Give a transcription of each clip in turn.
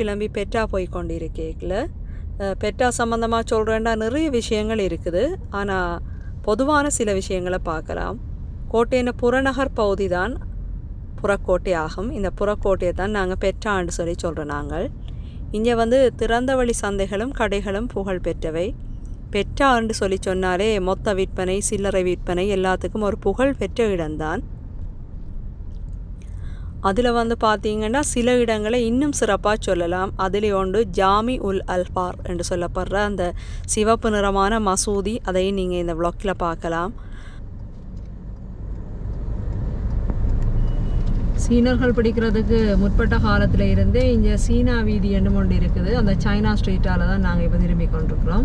கிளம்பி பெட்டா போய் கொண்டிருக்கேக்கில். பெட்டா சம்மந்தமாக சொல்கிறேன்டா நிறைய விஷயங்கள் இருக்குது. ஆனால் பொதுவான சில விஷயங்களை பார்க்கலாம். கோட்டையின் புறநகர் பகுதி தான் புறக்கோட்டை ஆகும். இந்த புறக்கோட்டையை தான் நாங்கள் பெற்றான்னு சொல்லி சொல்கிறோம் நாங்கள். இங்கே வந்து திறந்த வழி சந்தைகளும் கடைகளும் புகழ் பெற்றவை. பெற்றான்னு சொல்லி சொன்னாலே மொத்த விற்பனை சில்லறை விற்பனை எல்லாத்துக்கும் ஒரு புகழ் பெற்ற இடம்தான். அதில் வந்து பார்த்தீங்கன்னா சில இடங்களை இன்னும் சிறப்பாக சொல்லலாம். அதில் ஒன்று ஜாமி உல் அல்பார் என்று சொல்லப்படுற அந்த சிவப்பு நிறமான மசூதி. அதையும் நீங்கள் இந்த விளக்கில் பார்க்கலாம். சீனர்கள் பிடிக்கிறதுக்கு முற்பட்ட காலத்தில் இருந்தே இங்கே சீனா வீதி என்று ஒன்று இருக்குது. அந்த சைனா ஸ்ட்ரீட்டால் தான் நாங்கள் இப்போ திரும்பி கொண்டிருக்கிறோம்.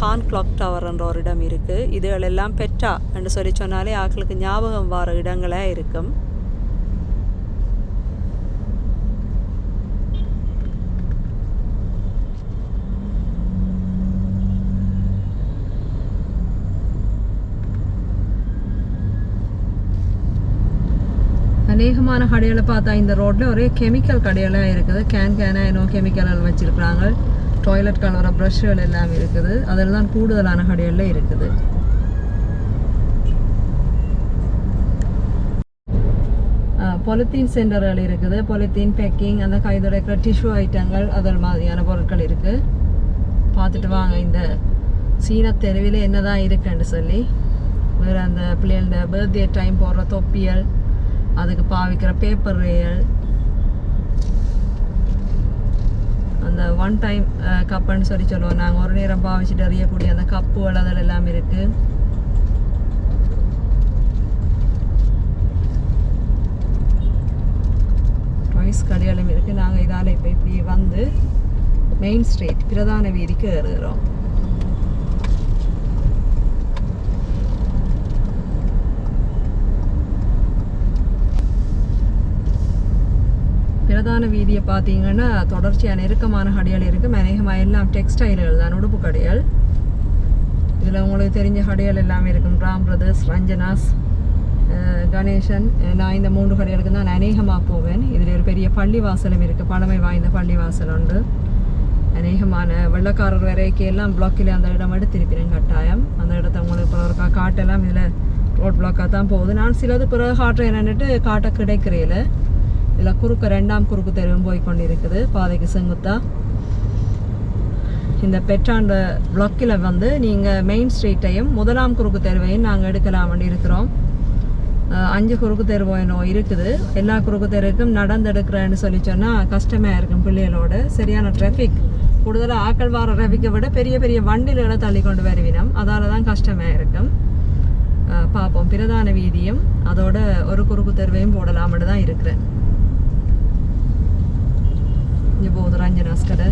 கான் கிளாக் டவர் என்ற ஒரு இடம் இருக்குது இதுகளெல்லாம் பெற்றா என்று சொல்லி சொன்னாலே ஆக்களுக்கு ஞாபகம் வர இடங்களே இருக்கும். அநேகமான கடைகளை பார்த்தா இந்த ரோட்டில் ஒரே கெமிக்கல் கடைகளாக இருக்குது. கேன் கேனாக இன்னும் கெமிக்கல் வச்சுருக்குறாங்க. டாய்லெட் கலவர ப்ரஷ்கள் எல்லாம் இருக்குது. அதில் தான் கூடுதலான கடைகளில் இருக்குது. பொலித்தீன் சென்டர்கள் இருக்குது. பொலித்தீன் பேக்கிங் அந்த கைதுடைக்கிற டிஷ்யூ ஐட்டங்கள் அதில் மாதிரியான பொருட்கள் இருக்குது பார்த்துட்டு வாங்க இந்த சீன தெருவில் என்னதான் இருக்குன்னு சொல்லி. வேறு அந்த பிள்ளைகளோட பர்த்டே டைம் போடுற தொப்பியல் அதுக்கு பாவிக்கிற பேப்பர் ரேயல் அந்த ஒன் டைம் கப்புன்னு சொல்லி சொல்லுவோம். நாங்கள் ஒரு நேரம் பாவிச்சுட்டு அறியக்கூடிய அந்த கப்பு வளதல் எல்லாம் இருக்குது டாய்ஸ் கடையாலும் இருக்குது நாங்கள் இதால் இப்போ இப்படி வந்து மெயின் ஸ்ட்ரீட் பிரதான வீதிக்கு ஏறுகிறோம். பிரதான வீதியை பார்த்தீங்கன்னா தொடர்ச்சியாக நெருக்கமான கடைகள் இருக்குது அநேகமாக எல்லாம் டெக்ஸ்டைல்கள் தான் உடுப்பு கடைகள். இதில் உங்களுக்கு தெரிஞ்ச கடைகள் எல்லாமே இருக்கும். ராம் பிரதர்ஸ் ரஞ்சனாஸ் கணேசன் நான் இந்த மூன்று கடைகளுக்கு தான் அநேகமாக போவேன். இதில் ஒரு பெரிய பள்ளிவாசலும் இருக்குது பழமை வாய்ந்த பள்ளிவாசல் உண்டு அநேகமான வெள்ளக்காரர் வரைக்கும் எல்லாம் பிளாக்கில் அந்த இடம் எடுத்திருப்பேன் கட்டாயம். அந்த இடத்த உங்களுக்கு இப்போ காட்டெல்லாம் இதில் ரோட் பிளாக்காக தான் போகுது. நான் சிலது பிறகு காட்டுறேன். என்னன்ட்டு காட்ட கிடைக்கிறேன் இதில் குறுக்கு ரெண்டாம் குறுக்கு தெருவும் போய் கொண்டு இருக்குது பாதைக்கு செங்குத்தா. இந்த பெற்றாண்ட பிளாக்கில் வந்து நீங்கள் மெயின் ஸ்ட்ரீட்டையும் முதலாம் குறுக்கு தெருவையும் நாங்கள் எடுக்கலாம்னு இருக்கிறோம். அஞ்சு குறுக்கு தெரு என்னோ இருக்குது. எல்லா குறுக்கு தெருவுக்கும் நடந்தெடுக்கிறேன்னு சொல்லி சொன்னால் கஷ்டமாக இருக்கும் பிள்ளைகளோட. சரியான டிராஃபிக் கூடுதலாக ஆக்கள் வார டிராஃபிக்கை விட பெரிய பெரிய வண்டிகளை தள்ளி கொண்டு வருவினோம். அதால் தான் கஷ்டமாக இருக்கும். பார்ப்போம் பிரதான வீதியும் அதோட ஒரு குறுக்கு தெருவையும் போடலாம்னு தான் இருக்கிறேன். இங்கே போகுது ரஞ்சனாஸ் கடை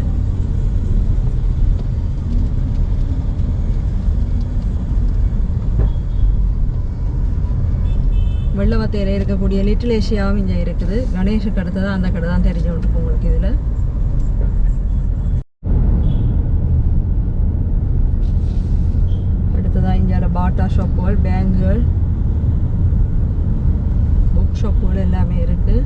வெள்ளவத்தையில் இருக்கக்கூடிய லிட்டில் ஏஷியாவும் இங்கே இருக்குது. கணேஷுக்கு அடுத்து தான் அந்த கடை தான் தெரிஞ்சு விட்டுருக்கு உங்களுக்கு இதில். அடுத்ததான் இங்கே பாட்டா ஷாப்புகள் பேங்குகள் புக் ஷாப்புகள் எல்லாமே இருக்குது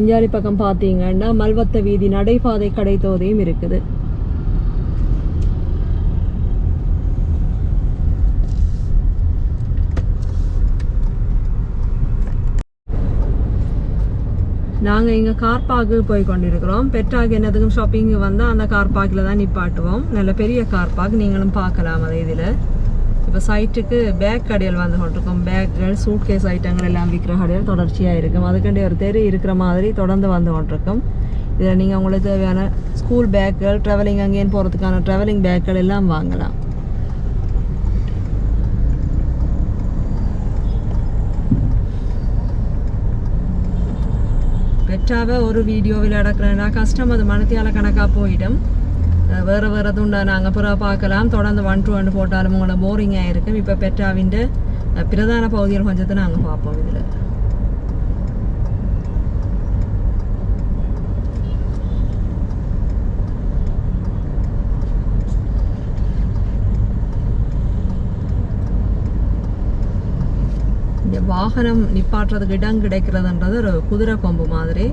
இஞ்சாலி பக்கம் பார்த்தீங்கன்னா மல்வத்த வீதி நடைபாதை கடைத்தோதையும் இருக்குது. நாங்கள் இங்கே கார் பார்க்கு போய் கொண்டிருக்கிறோம். பெற்றாக என்னதுக்கும் ஷாப்பிங் வந்தால் அந்த கார் பார்க்கில் தான் நிப்பாட்டுவோம். நல்ல பெரிய கார் பார்க் நீங்களும் பார்க்கலாம் அதை இதில். இப்போ சைட்டுக்கு பேக் கடைகள் வந்து கொண்டிருக்கோம் பேக்குகள் சூட்கேஸ் ஐட்டங்கள் எல்லாம் விற்கிற கடையில் தொடர்ச்சியாக இருக்கும் அதுக்கண்டி ஒரு தெரு இருக்கிற மாதிரி தொடர்ந்து வந்து கொண்டிருக்கும் இதில் நீங்கள் உங்களுக்கு தேவையான ஸ்கூல் பேக்குகள் ட்ராவலிங் அங்கேயும் போகிறதுக்கான ட்ராவலிங் பேக்குகள் எல்லாம் வாங்கலாம் பெற்றாவை ஒரு வீடியோவில் அடக்கிறேன்னா கஷ்டம் அது மனத்தியால கணக்காக போயிடும் வேறு வேறு எதுவும் நாங்கள் பிறகு பார்க்கலாம். தொடர்ந்து ஒன் டூ ஒன்று போட்டாலும் உங்களை போரிங்காக இருக்கும். இப்போ பெட்ராவின் பிரதான பகுதியில் கொஞ்சத்தை நாங்கள் பார்ப்போம் இதில். வாகனம் நிப்பாட்டுறதுக்கு இடம் கிடைக்கிறதுன்றது ஒரு குதிரை கொம்பு மாதிரி.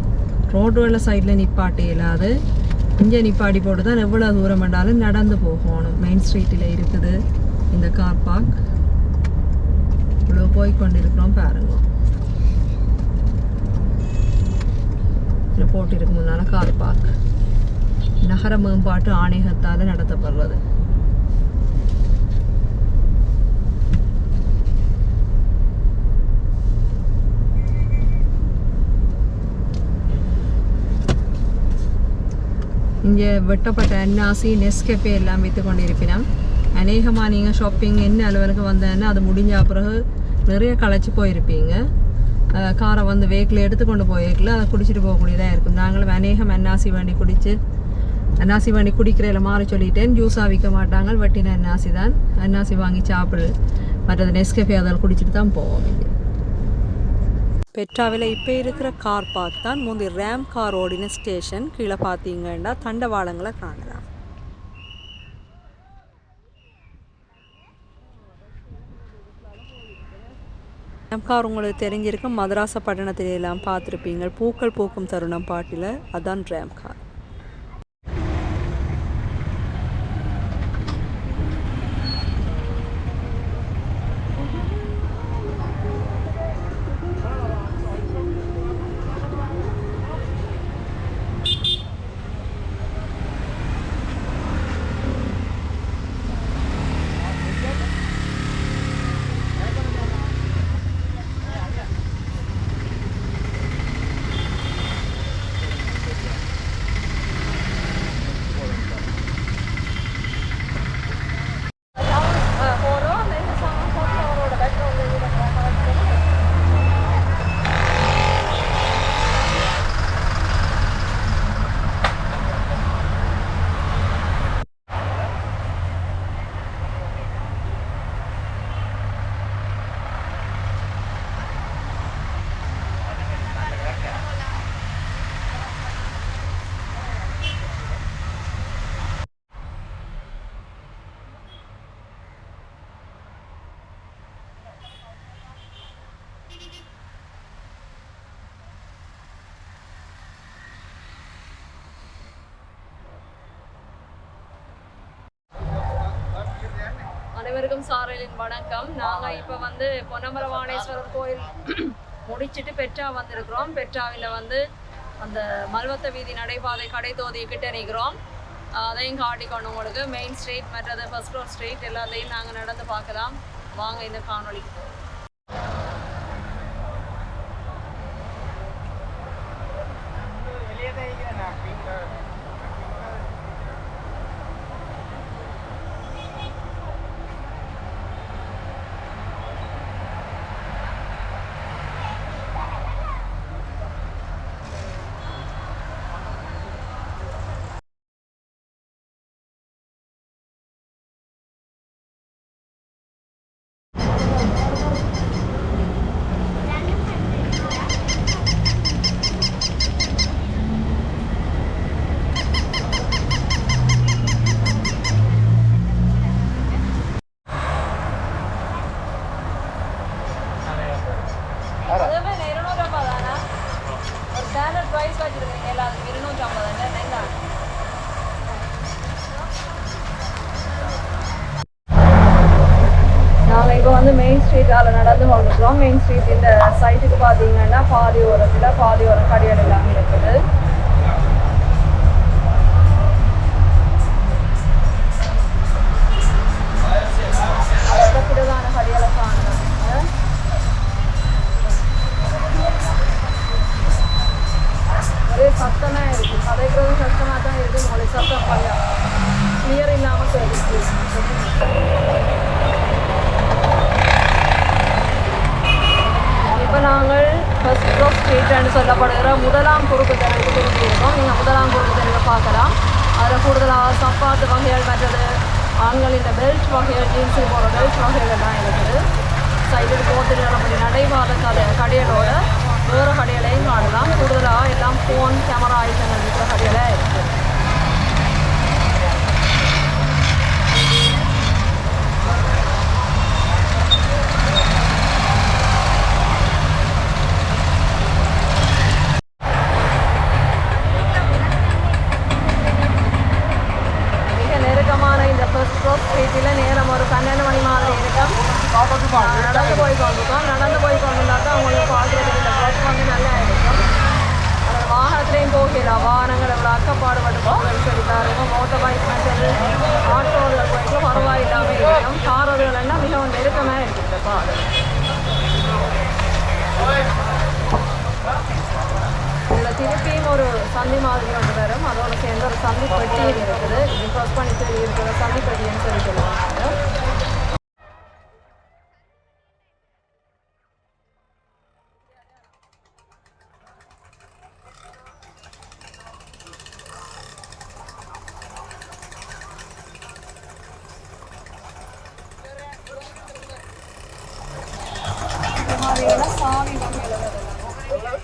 ரோடு வெள்ள சைடில் நிப்பாட்டி இல்லாது இங்கே நிப்பாடி போட்டு தான் எவ்வளோ தூரம் வேண்டாலும் நடந்து போகணும். மெயின் ஸ்ட்ரீட்டில் இருக்குது இந்த கார் பார்க் இவ்வளோ போய் கொண்டிருக்கிறோம் பாருங்க. இதில் போட்டிருக்கு முன்னால் கார் பார்க் நகர மேம்பாட்டு ஆணையகத்தால் நடத்தப்படுறது. இங்கே வெட்டப்பட்ட அன்னாசி நெஸ்கெஃபே எல்லாம் விற்று கொண்டிருப்பினோம் அநேகமாக நீங்கள் ஷாப்பிங் என்ன அளவுக்கு வந்தேன்னா அது முடிஞ்ச பிறகு நிறைய களைச்சி போயிருப்பீங்க. காரை வந்து வேக்கில் எடுத்துக்கொண்டு போயிருக்கல அதை குடிச்சிட்டு போகக்கூடியதாக இருக்கும். நாங்களும் அநேகம் அன்னாசி வண்டி குடித்து அன்னாசி வண்டி குடிக்கிறதில்ல மாறி சொல்லிட்டேன். ஜூஸாக விற்க மாட்டாங்க வட்டின அன்னாசி தான். அன்னாசி வாங்கி சாப்பிடு மற்றது நெஸ்கெஃபே அதில் குடிச்சிட்டு தான் போவோம் இங்கே. பெட்ராவில் இப்போ இருக்கிற கார் பார்க் தான். முந்தி ரேம் கார் ஓடின ஸ்டேஷன். கீழே பார்த்தீங்கன்னா தண்டவாளங்களை காணலாம். ரேம் கார் உங்களுக்கு தெரிஞ்சிருக்க மதராச பட்டணத்தில பார்த்துருப்பீங்க பூக்கள் பூக்கும் தருணம் பாட்டில். அதான் ரேம் கார் அனைவருக்கும் சாரலின் வணக்கம். நாங்கள் இப்போ வந்து பொன்னமரவாணேஸ்வரர் கோயில் முடிச்சிட்டு பெட்ரா வந்திருக்கிறோம். பெட்ராவில் வந்து அந்த மல்வத்த வீதி நடைபாதை கடை தோதி கிட்ட நிற்கிறோம் அதையும் காட்டிக்கணும் உங்களுக்கு மெயின் ஸ்ட்ரீட் மற்றது ஃபர்ஸ்ட் ஃப்ளோர் ஸ்ட்ரீட் எல்லாத்தையும் நாங்கள் நடந்து பார்க்கலாம். வாங்க இந்த காணொலிக்கு போவோம். அதுவே இருநூற்றம்பது தானே ஒரு ஸ்டாண்டர்ட் ப்ரைஸ் வச்சுருக்கீங்க எல்லாத்துக்கும் இருநூற்றம்பது என்ன நாங்கள் இப்போ வந்து மெயின் அதாவது நடந்து மெயின் ஸ்ட்ரீட் இந்த சைட்டுக்கு பார்த்தீங்கன்னா பாதி ஓரத்தில் பாதி ஓரம் கடைகள் எல்லாமே இருக்குது. அதோட ஒரே சத்தமாக இருக்குது கதைக்கிறது சத்தமாக தான் இருக்குது உங்களுக்கு சத்தம் பண்ணலாம் கிளியர் இல்லாமல் கேட்டுச்சு இப்போ நாங்கள் ஃபர்ஸ்ட் க்ரோஸ் என்று சொல்லப்படுகிற முதலாம் குறுக்கு தெருவுக்கு திரும்பியிருக்கோம். நீங்கள் முதலாம் குறுக்கு தெருவை பார்க்கலாம். அதில் கூடுதலாக சப்பாத்து வகைகள் மற்றது ஆண்களின் பெல்ட் வகைகள் ஜீன்ஸு போகிற பெல்ட் வகைகள் எல்லாம் இருக்குது. சைடில் போட்டு அப்படி நடைபாத கடை கடைகளோட வேறு கடைகளையும் காணலாம். கூடுதலாக எல்லாம் ஃபோன் கேமரா ஐட்டங்கள் இருக்கிற கடைகளே இருக்குது நடந்து போய் கொண்டிருக்கோம் நடந்து போய் கொண்டிருந்தாக்கா உங்களுக்கு பார்க்குறதுக்கு இந்த பஸ் வந்து நல்லா இருக்கும் அது வாகனத்துலேயும் போகலாம் வாகனங்கள் எவ்வளோ அக்கப்பாடுபட்டு போகுதுன்னு சொல்லி பாருங்க மோட்டர் பைக் மற்றது ஆட்டோவில் போய்க்கு பரவாயில்லாமல் இருக்கும் காரோடுகள் எல்லாம் மிகவும் நெருக்கமாக இருக்குது இந்த பாதை இதில் திருப்பியும் ஒரு சந்தி மாதிரி ஒன்று வரும் அதோட சேர்ந்து ஒரு இருக்குது இது ப்ரெஸ் இருக்கிற சந்தி பெட்டின்னு சொல்லி சொல்லுவாங்க இந்த மாதிரியெல்லாம் சாமி பொம்மையில வரலாம்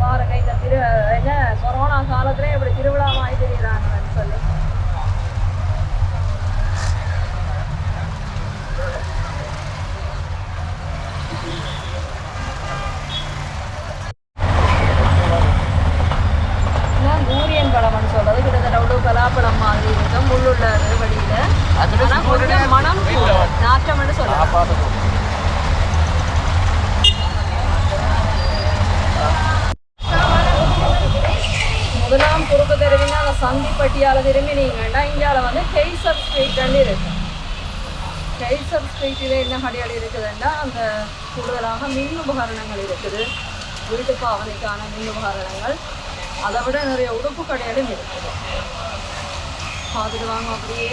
பாருங்க இந்த திரு என்ன கொரோனா காலத்துல இப்படி திருவிழா மாதிரி தெரியுறாங்கன்னு சொல்லி இதுதான் சூரியன் பழம்னு சொல்றது கிட்டத்தட்ட ஒரு பலாப்பழம் மாதிரி இருக்கும் முள்ளுள்ள வழியில ஆனா கொஞ்சம் மனம் நாற்றம்னு சொல்லலாம் முதலாம் குறுக்கு தெருவிங்க அந்த சந்திப்பட்டியால திரும்பி நீங்கன்னா இந்தியாவில் வந்து கெய்சர் ஸ்ட்ரீட்லேருந்து இருக்கு. கெய்சர் ஸ்ட்ரீட்டில் என்ன கடைகள் இருக்குதுன்னா அந்த கூடுதலாக மின் உபகரணங்கள் இருக்குது. வீட்டு பாவனைக்கான மின் உபகரணங்கள். அதை விட நிறைய உடுப்பு கடையிலும் இருக்குது பார்த்துட்டு வாங்க அப்படியே.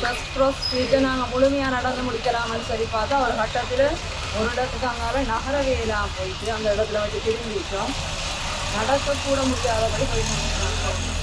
ஃபஸ்ட் க்ராஸ் ஸ்ட்ரீட்டை நாங்கள் முழுமையாக நடந்து முடிக்கலாம்னு சொல்லி பார்த்தா ஒரு கட்டத்தில் ஒரு இடத்துக்கு அங்கால நகரவே இல்லாமல் போயிட்டு அந்த இடத்துல வச்சு திரும்பிட்டோம் நடக்கக்கூட முடியாதபடி போய் கொண்டிருக்கிறோம்.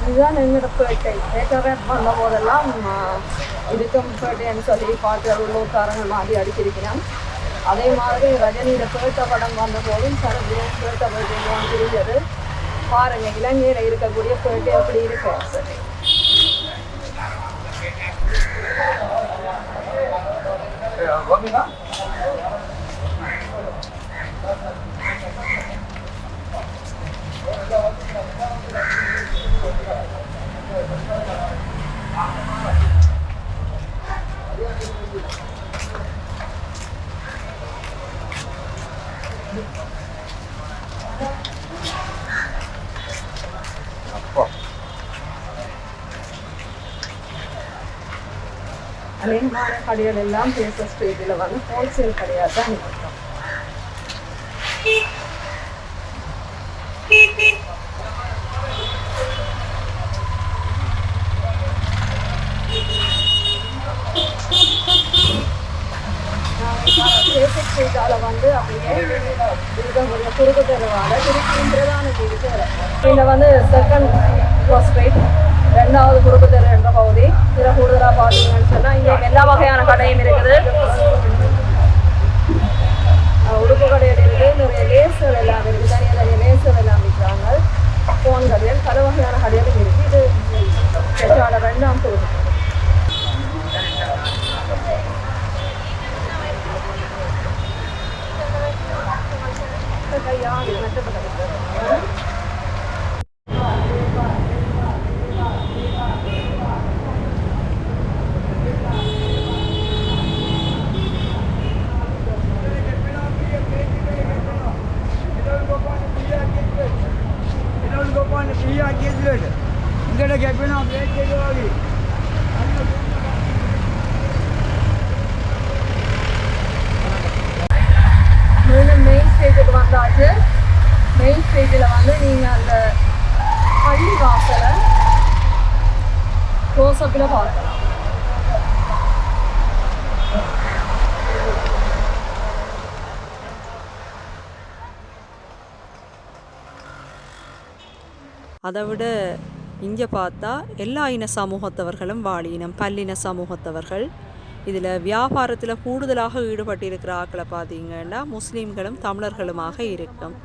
இதுதான் எங்களோட பேட்டை பண்ண போதெல்லாம் ஆ, இருக்கும் சொல்லி பாட்டு உள்ளூர்காரங்க மாதிரி அடிச்சிருக்கிறேன் அதே மாதிரி ரஜினியோட பேட்ட படம் வந்த சரபுரம் சரபியும் பேட்ட பேட்டையும் தெரிஞ்சது பாருங்க இலங்கையில் இருக்கக்கூடிய பேட்டை எப்படி இருக்கு? சரி அலைமான கடைகள் எல்லாம் பேச ஸ்ட்ரீட்டில் வந்து ஹோல்சேல் கடையாக தான் இருக்கும் பேசிக் ஸ்ட்ரீட்டால வந்து அப்படியே இருக்கக்கூடிய குறுக்கு தெருவால திருச்சியும் பிரதான வீதிக்கு வரும் இதில் வந்து செகண்ட் ஸ்ட்ரீட் ரெண்டாவது குறுக்கு தெரு என்ற பகுதி இதில் கூடுதலாக பார்த்தீங்கன்னு சொன்னால் இங்கே எல்லா வகையான கடையும் இருக்குது அஹ் உடுப்பு கடையில் இருக்குது நிறைய லேஸ்கள் எல்லாம் இருக்குது தனியாக தனியாக லேஸ்கள் எல்லாம் விற்கிறாங்க ஃபோன் கடைகள் பல வகையான கடைகளும் இருக்குது இது பெற்றாட ரெண்டாம் குறுக்கு தெரு. கையால் மெட்டப்பட்டிருக்கு வந்தாச்சு. மெயின் ஸ்ட்ரீட்டில் வந்து நீங்கள் அந்த பள்ளி வாசலை க்ளோஸ்அப்பில் பார்க்கலாம். அதை விட இங்கே பார்த்தா எல்லா இன சமூகத்தவர்களும் வாழினம் பல்லின சமூகத்தவர்கள் இதில் வியாபாரத்தில் கூடுதலாக ஈடுபட்டிருக்கிற ஆக்களை பார்த்தீங்கன்னா முஸ்லீம்களும் தமிழர்களுமாக இருக்கும்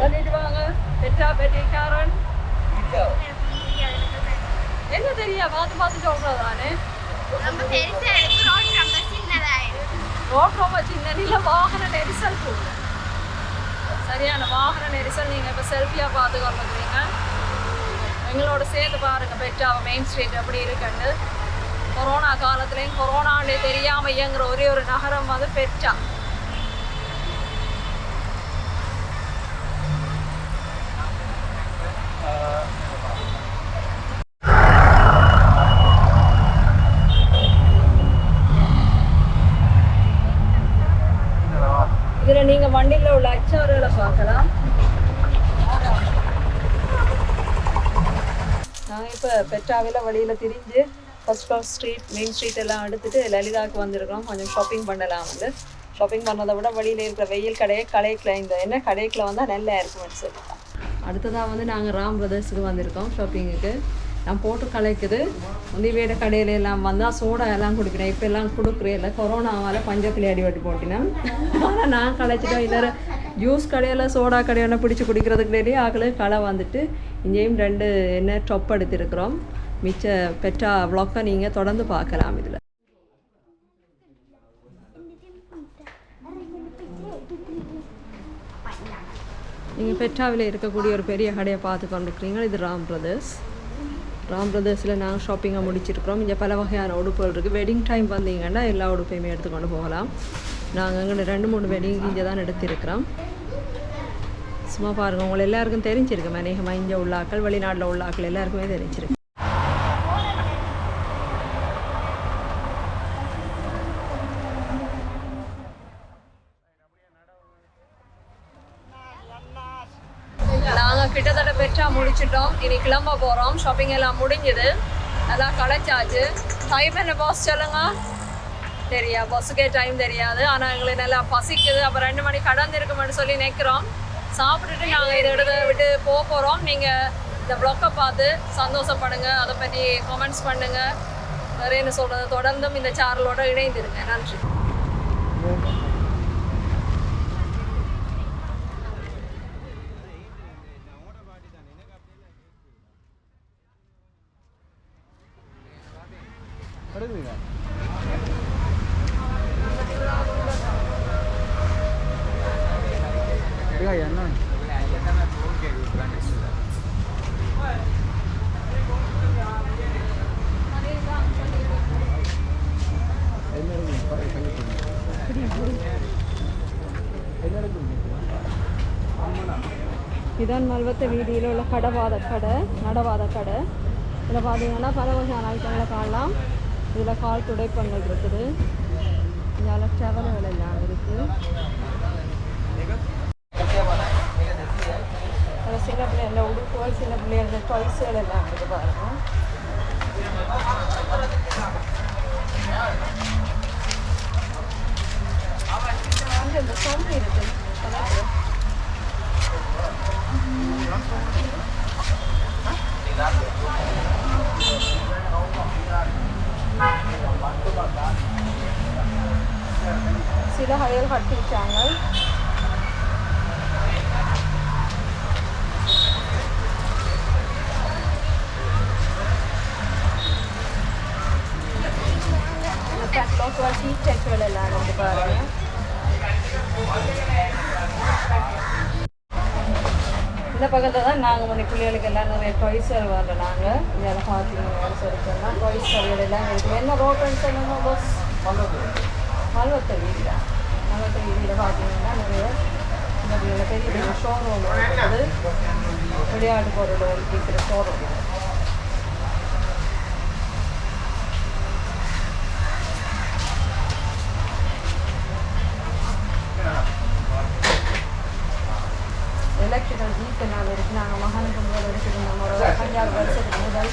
பண்ணிட்டு வாங்க பெற்றா பெட்டிக்காரன் என்ன தெரியா பார்த்து பார்த்து சொல்றதானே ரொம்ப பெருசா இருக்கு ரோட் ரொம்ப சின்னதாயிருக்கு ரோட் ரொம்ப சின்ன நில வாகன நெரிசல் கூட சரியான வாகன நெரிசல் நீங்கள் இப்போ செல்ஃபியாக பார்த்து கொண்டுக்கிறீங்க எங்களோட சேர்த்து பாருங்க பெற்றா மெயின் ஸ்ட்ரீட் எப்படி இருக்குன்னு. கொரோனா காலத்துலேயும் கொரோனாலே தெரியாமல் இயங்குற ஒரே ஒரு நகரம் வந்து பெட்டா இதில் நீங்கள் வண்டியில் உள்ள அச்சாறுகளை பார்க்கலாம் பெட்ராவில் வழியில் திரிஞ்சு first class street main street எல்லாம் எடுத்துட்டு லலிதாவுக்கு வந்திருக்கிறோம். கொஞ்சம் ஷாப்பிங் பண்ணலாம் வந்து. ஷாப்பிங் பண்ணதை விட வழியில் இருக்கிற வெயில் கடையை கடைக்கில். இந்த என்ன கடைக்கில் வந்தால் நல்லா இருக்கும்னு சொல்லி அடுத்ததாக வந்து நாங்கள் ராம் பிரதர்ஸுக்கு வந்திருக்கோம் ஷாப்பிங்குக்கு நான் போட்டு கலைக்குது. முந்தி வேட கடையில எல்லாம் வந்தால் சோடா எல்லாம் குடிக்கிறேன். இப்போ எல்லாம் கொடுக்குறேன் இல்லை. கொரோனாவால் பஞ்சத்தில் அடிபட்டு போட்டினேன். ஆனால் நான் கலைச்சிட்டோம். இல்லை ஜூஸ் கடையில் சோடா கடையில் பிடிச்சி குடிக்கிறதுக்கு ஆகல களை வந்துட்டு இங்கேயும் ரெண்டு என்ன டொப் எடுத்திருக்கிறோம். மிச்ச பெற்றா வ்ளாக்கை நீங்கள் தொடர்ந்து பார்க்கலாம் இதில். நீங்கள் பெட்ராவில் இருக்கக்கூடிய ஒரு பெரிய கடையை பார்த்து கொண்டிருக்கிறீங்க இது ராம் பிரதர்ஸ். ராம் பிரதர்ஸில் நாங்கள் ஷாப்பிங்காக முடிச்சிருக்கிறோம். இங்கே பல வகையான உடுப்புகள் இருக்குது வெட்டிங் டைம் வந்தீங்கன்னா எல்லா உடுப்பையுமே எடுத்துக்கொண்டு போகலாம். நாங்கள் அங்கே ரெண்டு மூணு வெட்டிங் இங்கே தான் எடுத்திருக்கிறோம். சும்மா பாருங்கள் உங்களை எல்லாருக்கும் தெரிஞ்சிருக்கு அநேகமாக இங்கே உள்ள ஆக்கள் வெளிநாட்டில் உள்ள ஆக்கள் எல்லாருக்குமே தெரிஞ்சிருக்கு. நாங்கள் கிட்டத்தட்ட பெற்றா முடிச்சிட்டோம். இனி கிளம்ப போகிறோம் ஷாப்பிங் எல்லாம் முடிஞ்சுது. எல்லாம் களைச்சாச்சு டைம் என்ன பாஸ் சொல்லுங்க. தெரியா பஸ்ஸுக்கே டைம் தெரியாது. ஆனால் எங்களுக்கு நல்லா பசிக்குது. அப்போ ரெண்டு மணி கடந்து இருக்குமென்னு சொல்லி நிற்கிறோம் சாப்பிட்டுட்டு நாங்கள் இதை எடுத்து விட்டு போக போகிறோம் நீங்கள் இந்த ப்ளாக்கை பார்த்து சந்தோஷப்படுங்க. அதை பற்றி கமெண்ட்ஸ் பண்ணுங்கள் வேறு என்ன சொல்கிறது தொடர்ந்தும் இந்த சேனலோட இணைந்திருங்க. நன்றி. இதான் மல்வத்த வீதியில் உள்ள கடவாத கடை நடவாத கடை. இதில் பார்த்தீங்கன்னா பல வகையான ஐட்டங்களை காணலாம். இதில் கால் துடைப்பங்கள் இருக்குது. இதால் டவல்கள் எல்லாம் இருக்குது சில சின்ன பிள்ளைங்கள உடுப்புகள் சில பிள்ளைங்கள டாய்ஸுகள் எல்லாம் இருக்குது பாருங்கள் இந்த பக்கத்தில் தான் நாங்கள் வந்து பிள்ளைகளுக்கு எல்லாம் நிறைய டொய்ஸர் வரல நாங்கள் இதில் பார்த்தீங்கன்னா சொல்லிட்டோம்னா டாய்ஸ் எல்லாம் இருக்குது என்ன ரோட் சொன்னோம்னா பஸ் மல்வத்த வீதியா மல்வத்த வீதியில் பார்த்தீங்கன்னா நிறைய இந்த பெரிய பெரிய ஷோரூம் இருக்குது. விளையாட்டு பொருள் விற்கிற ஷோரூம் எலக்ட்ரிக்கல் ஜீப் எல்லாம் இருக்குது நாங்கள் மகானுக்கு முதல் எடுத்துருந்தோம் ஒரு அஞ்சாறு வருஷத்துக்கு முதல்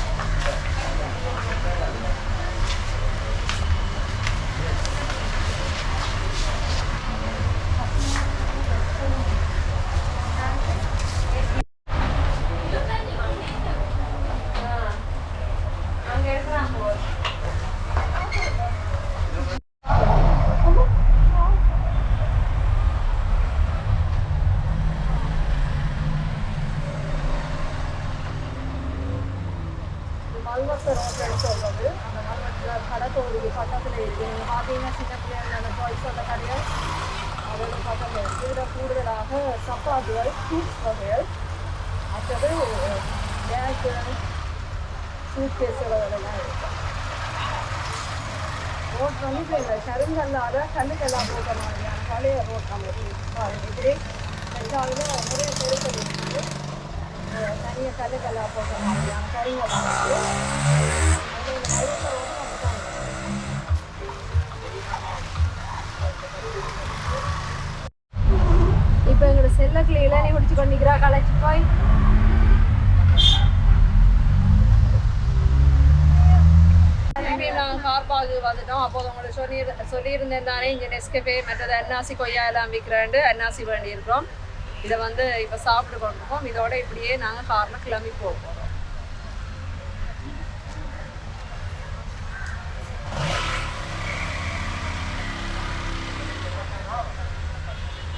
அங்கே எடுக்கிறாங்க மல்வத்த ரோட்டில் சொல்கிறது அந்த மல்வத்தில் கடத்தோடு பக்கத்தில் இருக்குது நீங்கள் பார்த்தீங்கன்னா சின்ன பிள்ளைகள் அந்த டாய்ஸோட கடைகள் அதோட பக்கத்தில் இருக்குது இதில் கூடுதலாக சப்பாத்துகள் ஃப்ரூட்ஸ் வகைகள் மற்றது பேக்கு சூட் கேஸுகள் அதெல்லாம் இருக்குது ரோட் வந்து இப்போ இந்த கருங்கல்லாத கல்லுக்கெல்லாம் போட்ட மாதிரியான பழைய ரோட் நம்ம பாருங்க இப்படி பெருசாவில் நிறைய பொருட்கள் தனியாக போட்ட மாதிரியான இப்போ எங்களோட செல்லக்கிளி இளநீ குடிச்சு கொண்டிக்கிறா களைச்சு போய். திரும்பி நாங்கள் கார் பார்க்கு வந்துட்டோம் அப்போது உங்களுக்கு சொல்லி சொல்லியிருந்தேன் தானே இங்கே நெஸ்கஃபே மற்றது அன்னாசி கொய்யா எல்லாம் விற்கிறேன்ட்டு அன்னாசி வேண்டியிருக்கிறோம். இதை வந்து இப்போ சாப்பிட்டு கொண்டிருக்கோம். இதோட இப்படியே நாங்கள் காரில் கிளம்பி போவோம். போகிறோம்